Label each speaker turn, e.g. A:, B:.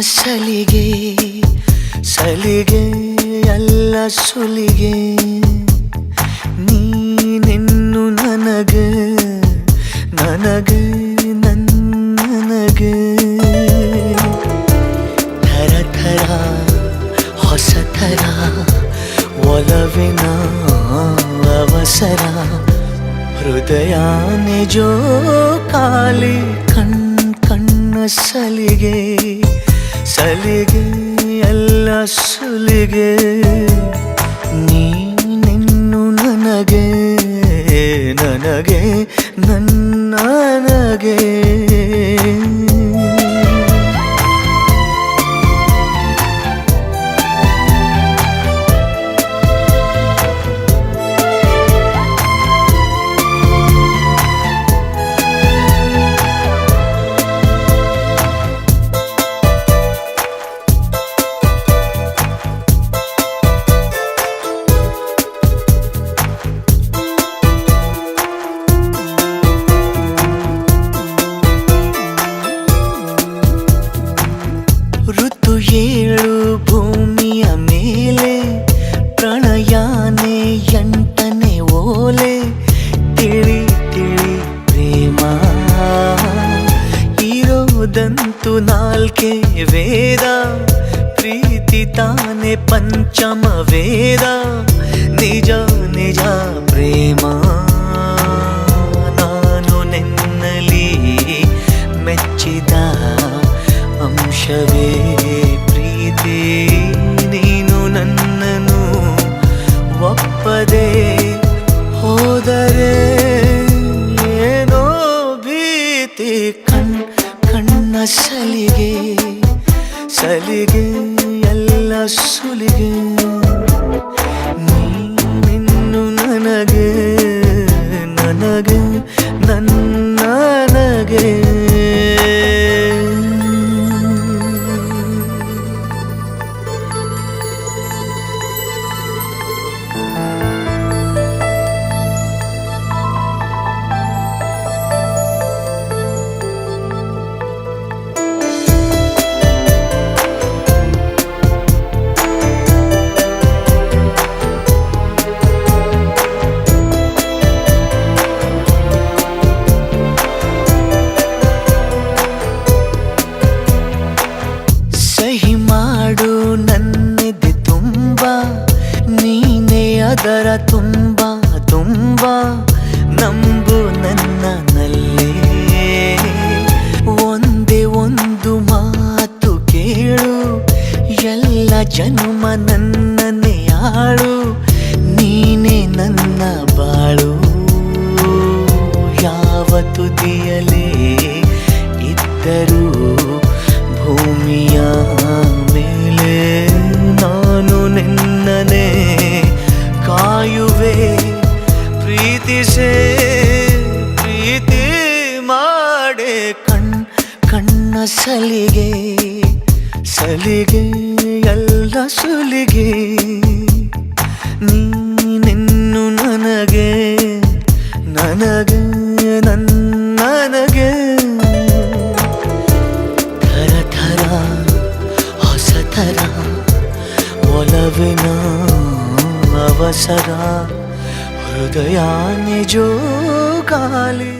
A: ಸಲಿಗೆ ಸಲಿಗೆ ಎಲ್ಲ ಸುಲಿಗೆ. ನೀನೆನ್ನು ನನಗೆ ನನಗೆ, ನನ್ನನಗೆ. ಥರ ಥರ, ಹೊಸ ಥರ ಒಲವಿನ ಅವಸರ ಹೃದಯ ನಿಜೋ ಕಾಲಿ ಕಣ್ ಕಣ್ಣ ಸಲಿಗೆ. ಸಲಿಗೆ ಎಲ್ಲ ಸುಲಿಗೆ ನೀನೆನ್ನು ನನಗೆ ನನಗೆ ನನ್ನನಗೆ ತಾನೆ ಪಂಚಮ ವೇದ, ನಿಜ ನಿಜ ಪ್ರೇಮ. ನಾನು ನಿನ್ನಲಿ ಮೆಚ್ಚಿದ ಅಂಶವೇ ಪ್ರೀತಿ. ನೀನು ನನ್ನನು ಒಪ್ಪದೆ ಹೋದರೆ ಏನೋ ಭೀತಿ. ಕಣ್, ಕಣ್ಣ ಸಲಿಗೆ ಸಲಿಗೆ ಎಲ್ಲ ಸಹಿ ಮಾಡು, ನನ್ನಿದೆ ತುಂಬ. ನೀನೇ ಅದರ ತುಂಬ ತುಂಬ. ನಂಬು ನನ್ನಲ್ಲೇ. ಒಂದೇ ಒಂದು ಮಾತು ಕೇಳು. ಎಲ್ಲ ಜನ್ಮ ನನ್ನನ್ನೇ ಆಳು. ನೀನೇ ನನ್ನ ಬಾಳು. ಯಾವ ತುದಿಯಲೇ ಇದ್ದರೂ ಕಾಯುವೆ ಪ್ರೀತಿಸೇ, ಪ್ರೀತಿ ಮಾಡೆ ಕಣ್, ಕಣ್ಣ ಸಲಿಗೆ ಸಲಿಗೆ, ಎಲ್ಲ ಸುಲಿಗೆ. ನೀನೆನ್ನು ನನಗೆ ನನಗೆ, ನನ್ನನಗೆ. ಥರ ಥರ, ಹೊಸ ಥರ ಒಲವಿನ ಅವಸರ ಹೃದಯ ನಿಜೋ ಖಾಲಿ